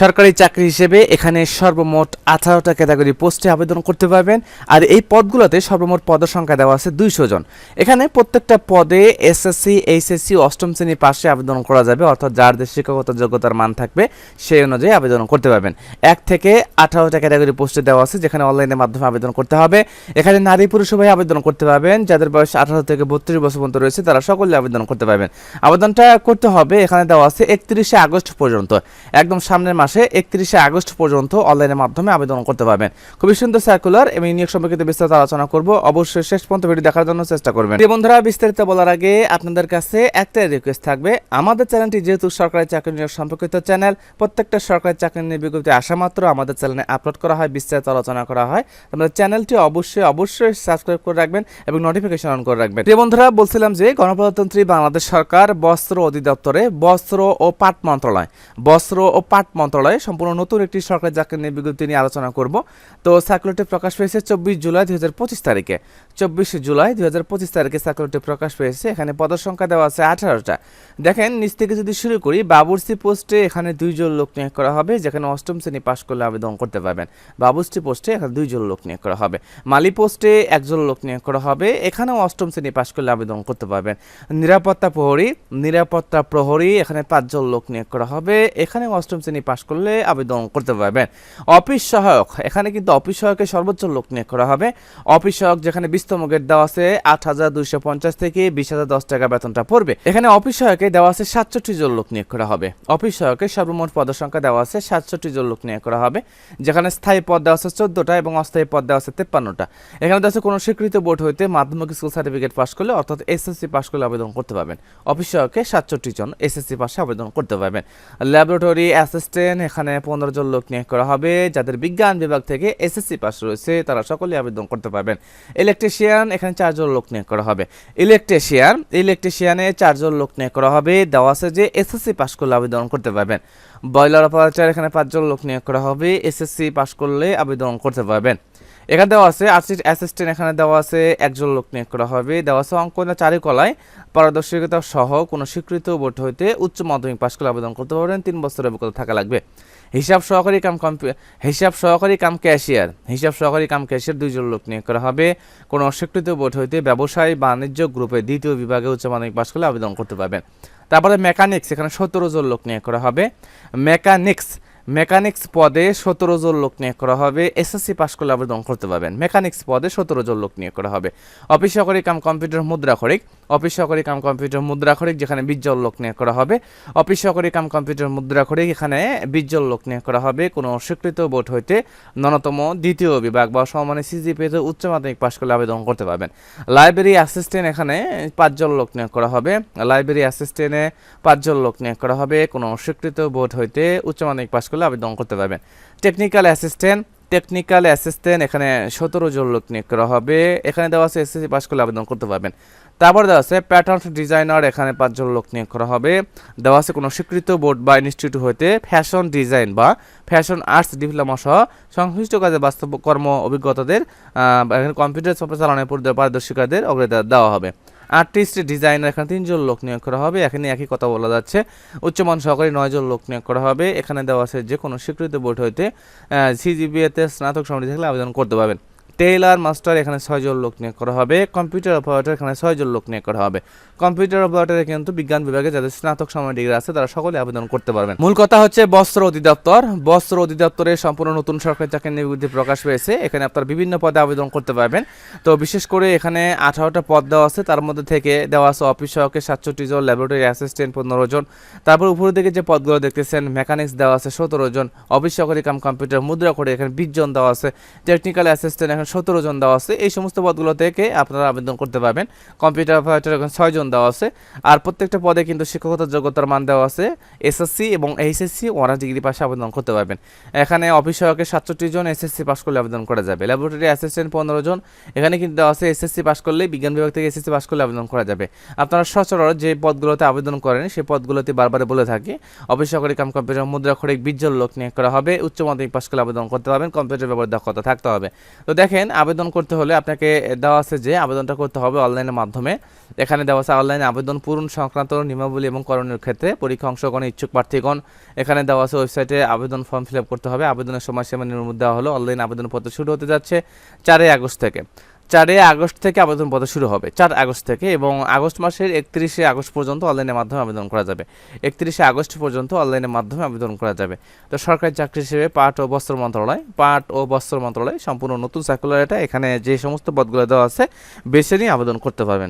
সরকারি চাকরি হিসেবে এখানে সর্বমোট আঠারোটা ক্যাটাগরি পোস্টে আবেদন করতে পারবেন। আর এই পদগুলোতে সর্বমোট পদের সংখ্যা দেওয়া আছে দুইশো জন। এখানে প্রত্যেকটা পদে এসএসসি এইচএসসি অষ্টম শ্রেণি পাশে আবেদন করা যাবে, অর্থাৎ যার যে শিক্ষকতার যোগ্যতার মান থাকবে সেই অনুযায়ী আবেদন করতে পারবেন। এক থেকে আঠারোটা ক্যাটাগরি পোস্টে দেওয়া আছে, যেখানে অনলাইনের মাধ্যমে আবেদন করতে হবে। এখানে নারী পুরুষ উভয় আবেদন করতে পারবেন। যাদের বয়স আঠারো থেকে বত্রিশ বছর পর্যন্ত রয়েছে, তারা সকলে আবেদন করতে পারবেন। আবেদনটা করতে হবে, এখানে দেওয়া আছে একত্রিশে আগস্ট পর্যন্ত। একদম সামনের মাসে একত্রিশে আগস্ট পর্যন্ত অনলাইনের মাধ্যমে আবেদন করতে পারবেন। খুবই সুন্দর সার্কুলার এবং নিয়োগ সম্পর্কিত বিস্তারিত আলোচনা করব। অবশ্যই শেষ পর্যন্ত ভিডিও দেখার জন্য চেষ্টা করবেন। বন্ধুরা, বিস্তারিত বলার আগে আপনাদের কাছে একটাই রিকোয়েস্ট থাকবে। আমাদের চ্যানেলটি যেহেতু সরকারি চাকরি নিয়োগ সম্পর্কিত চ্যানেল, প্রত্যেকটা সরকারি চাকরি নিয়োগ বিজ্ঞপ্তি আসা মাত্র আমাদের চ্যানেলে আপলোড করা হয়, বিস্তারিত আলোচনা করা হয়। আমাদের চ্যানেলটি অবশ্যই অবশ্যই সাবস্ক্রাইব করে রাখবেন এবং নোটিফিকেশন অন করে রাখবেন। বন্ধুরা, বলছিলাম যে গণপ্রজাতন্ত্রী বাংলাদেশ সরকার বস্ত্র অধিদপ্তরে বস্ত্র ও পাট মন্ত্রণালয়, বস্ত্র ও পাট মন্ত্রণালয়ে সম্পূর্ণ নতুন একটি সরকারি চাকরি নিয়ে বিজ্ঞপ্তি নিয়ে আলোচনা করব। তো সার্কুলারটি প্রকাশ পেয়েছে চব্বিশ জুলাই দুই হাজার পঁচিশ তারিখে। চব্বিশে জুলাই দুই হাজার পঁচিশ তারিখে সার্কুলারটি প্রকাশ পেয়েছে। এখানে পদের সংখ্যা দেওয়া আছে আঠারোটা। দেখেন, নিচ থেকে যদি শুরু করি, বাবুর্চি পোস্টে এখানে দুইজন লোক নিয়োগ করা হবে, যেখানে অষ্টম শ্রেণি পাশ করলে আবেদন করতে পারবেন। বাবুর্চি পোস্টে এখানে দুইজন লোক নিয়োগ করা হবে। মালি পোস্টে একজন লোক নিয়োগ করা হবে, এখানেও অষ্টম শ্রেণি পাশ করলে আবেদন করতে পারবেন। নিরাপত্তা প্রহরী নিরাপত্তা প্রহরী, এখানে পাঁচজন লোক নিয়োগ করা হবে এখানে অষ্টম শ্রেণি পাশ করলে আবেদন করতে পারবেন। অফিস সহায়ক, এখানে কিন্তু অফিস সহায়কের সর্বোচ্চ লোক নিয়োগ করা হবে। অফিস সহায়ক যেখানে বিশতম গেট দেওয়া আছে, আট হাজার দুইশো পঞ্চাশ থেকে বিশ হাজার দশ টাকা বেতনটা পড়বে। এখানে অফিস সহায়কে দেওয়া আছে সাতষট্টি জন লোক নিয়োগ করা হবে। অফিস সহায়কের সর্বমোট পদের সংখ্যা দেওয়া আছে সাতষট্টি জন লোক নিয়োগ করা হবে, যেখানে স্থায়ী পদ দেওয়া আছে চোদ্দটা এবং অস্থায়ী পদ দেওয়া আছে তেপ্পান্নটা। এখানে দেওয়া আছে কোনো স্বীকৃত বোর্ড হইতে মাধ্যমিক স্কুল সার্টিফিকেট পাস করলে অর্থাৎ এসএসসি পাস করলে আবেদন করতে পারবেন। অফিস সহায়কে সাতষট্টি জন এসএসসি পাশে আবেদন করতে পারবেন। ল্যাবরেটরি অ্যাসিস্ট্যান্ট, এখানে পনেরো জন লোক নিয়োগ করা হবে, যাদের বিজ্ঞান বিভাগ থেকে এসএসসি পাস রয়েছে, তারা সকলে আবেদন করতে পারবেন। ইলেকট্রিশিয়ান, এখানে চারজন লোক নিয়োগ করা হবে। ইলেকট্রিশিয়ান, ইলেকট্রিশিয়ানে চারজন লোক নিয়োগ করা হবে। দেওয়া আছে যে এসএসসি পাস করলে আবেদন করতে পারবেন। বয়লার অপারেটর এখানে পাঁচজন লোক নিয়োগ করা হবে। এসএসসি পাস করলে আবেদন করতে পারবেন। এখানে দেওয়া আছে আর্টিস্ট অ্যাসিস্ট্যান্ট এখানে দেওয়া আছে একজন লোক নিয়োগ করা হবে। দেওয়া আছে অঙ্কন চারিকলায় পারদর্শিকতা সহ কোনো স্বীকৃত বোর্ড হইতে উচ্চ মাধ্যমিক পাশ করলে আবেদন করতে পারবেন। তিন বছরের অভিজ্ঞতা থাকা লাগবে। হিসাব সহকারী কাম হিসাব সহকারী কাম ক্যাশিয়ার। হিসাব সহকারী কাম ক্যাশিয়ার দুইজন লোক নিয়োগ করা হবে। কোনো অস্বীকৃত বোর্ড হইতে ব্যবসায়, বাণিজ্য গ্রুপে দ্বিতীয় বিভাগে উচ্চ মাধ্যমিক পাশ করলে আবেদন করতে পারবেন। তারপরে মেকানিক্স এখানে সতেরো জন লোক নিয়োগ করা হবে। মেকানিক্স মেকানিক্স পদে সতেরো জন লোক নিয়োগ করা হবে এসএসসি পাস করলে আবেদন করতে পারবেন। মেকানিক্স পদে সতেরো জন লোক নিয়োগ করা হবে। অফিস সহকারী কাম কম্পিউটার মুদ্রা খরিক অফিস সহকারী কাম কম্পিউটার মুদ্রা খরিক যেখানে বিশ জন লোক নিয়োগ করা হবে। অফিস সহকারী কাম কম্পিউটার মুদ্রা খরিক এখানে বিশ জন লোক নিয়োগ করা হবে। কোনো স্বীকৃত বোর্ড হইতে ন্যূনতম দ্বিতীয় বিভাগ বা সমানে সিজিপিতে উচ্চ মাধ্যমিক পাস করলে আবেদন করতে পারবেন। লাইব্রেরি অ্যাসিস্ট্যান্ট এখানে পাঁচজন লোক নিয়োগ করা হবে। লাইব্রেরি অ্যাসিস্ট্যান্টে পাঁচজন লোক নিয়োগ করা হবে। কোনো স্বীকৃত বোর্ড হইতে উচ্চ মাধ্যমিক পাস করলে আবেদন করতে পারবেন। টেকনিক্যাল অ্যাসিস্ট্যান্ট টেকনিক্যাল অ্যাসিস্ট্যান্ট এখানে সতেরো জন লোক নিয়োগ করা হবে। এখানে দেওয়া আছে এসএসসি পাস করলে আবেদন করতে পারবেন। তারপর দেওয়া আছে প্যাটার্ন ডিজাইনার এখানে পাঁচজন লোক নিয়োগ করা হবে। দেওয়া আছে কোনো স্বীকৃত বোর্ড বা ইনস্টিটিউট হইতে ফ্যাশন ডিজাইন বা ফ্যাশন আর্টস ডিপ্লোমা সহ সংশ্লিষ্ট কাজে বাস্তব কর্ম অভিজ্ঞতাদের কম্পিউটার সফটওয়্যার চালানোর পারদর্শিকাদের অগ্রাধিকার দেওয়া হবে। আর্টিস্ট, ডিজাইনার এখানে তিনজন লোক নিয়োগ করা হবে। এখানে একই কথা বলা যাচ্ছে। উচ্চমান সহকারী নয়জন লোক নিয়োগ করা হবে। এখানে দেওয়া আছে যে কোনো স্বীকৃত বোর্ড হইতে সিজিবিএতে স্নাতক সমিতি থাকলে আবেদন করতে পারবেন। টেইলার, মাস্টার এখানে ছয়জন লোক নিয়োগ করা হবে। কম্পিউটার অপারেটর এখানে ছয়জন লোক নিয়োগ করা হবে। কম্পিউটার অপারেটরে কিন্তু বিজ্ঞান বিভাগে যাদের স্নাতক সময় ডিগ্রি আছে, তারা সকলে আবেদন করতে পারবেন। মূল কথা হচ্ছে বস্ত্র অধিদপ্তর। বস্ত্র অধিদপ্তরে সম্পূর্ণ নতুন সরকারি চাকরি নিয়োগটি প্রকাশ পেয়েছে। এখানে আপনারা বিভিন্ন পদে আবেদন করতে পারবেন। তো বিশেষ করে এখানে আঠারোটা পদ দেওয়া আছে। তার মধ্যে থেকে দেওয়া আছে অফিস সহকে সাতষট্টি জন, ল্যাবরেটরি অ্যাসিস্ট্যান্ট পনেরো জন। তারপর উপরের দিকে যে পদগুলো দেখতেছেন, মেকানিক্স দেওয়া আছে সতেরো জন। অফিস সহকারী কাম কম্পিউটার মুদ্রা করে এখানে বিশ জন দেওয়া আছে। টেকনিক্যাল অ্যাসিস্ট্যান্ট এখানে সতেরো জন দেওয়া আছে। এই সমস্ত পদগুলো থেকে আপনারা আবেদন করতে পারবেন। কম্পিউটার অপারেটর এখানে ছয় জন দেওয়া আছে। আর প্রত্যেকটা পদে কিন্তু শিক্ষকতার যোগ্যতার মান দেওয়া আছে। এসএসসি এবং এইচএসসি অনার্স ডিগ্রি পাশে আবেদন করতে পারবেন। এখানে অফিস সহায়কের সাতষট্টি জন এসএসসি পাস করলে আবেদন করা যাবে। ল্যাবরেটরি অ্যাসিস্ট্যান্ট পনেরো জন। এখানে কিন্তু দেওয়া আছে, এসএসসি পাস করলে বিজ্ঞান বিভাগ থেকে এসএসসি পাস করলে আবেদন করা যাবে। আপনারা সচরাচর যে পদগুলোতে আবেদন করেন সেই পদগুলোতে বারবার বলে থাকি, অফিস সহকারী কাম কম্পিউটার মুদ্রা খড়িক বিশ লোক নিয়োগ করা হবে, উচ্চ মাধ্যমিক পাস করলে আবেদন করতে পারবেন, কম্পিউটার ব্যবহার দক্ষতা থাকতে হবে। তো দেখেন দেখেন, আবেদন করতে হলে আপনাকে দেওয়া আছে যে আবেদনটা করতে হবে অনলাইনের মাধ্যমে। এখানে দেওয়া আছে অনলাইনে আবেদন পূরণ সংক্রান্ত নিয়মাবলী এবং করণের ক্ষেত্রে পরীক্ষা অংশগ্রহণে ইচ্ছুক প্রার্থীগণ। এখানে দেওয়া আছে ওয়েবসাইটে আবেদন ফর্ম ফিল করতে হবে। আবেদনের সময়সীমা নির্মূল দেওয়া হলো। অনলাইন আবেদনপত্র শুরু হতে যাচ্ছে চারই আগস্ট থেকে। চারই আগস্ট থেকে আবেদন পত্র শুরু হবে। চার আগস্ট থেকে এবং আগস্ট মাসের একত্রিশে আগস্ট পর্যন্ত অনলাইনের মাধ্যমে আবেদন করা যাবে। একত্রিশে আগস্ট পর্যন্ত অনলাইনের মাধ্যমে আবেদন করা যাবে। তো সরকারি চাকরি হিসেবে পাট ও বস্ত্র মন্ত্রণালয়, পাট ও বস্ত্র মন্ত্রণালয় সম্পূর্ণ নতুন সার্কুলার এটা, এখানে যে সমস্ত পদগুলো দেওয়া আছে, বেছে নিয়ে আবেদন করতে পারবেন।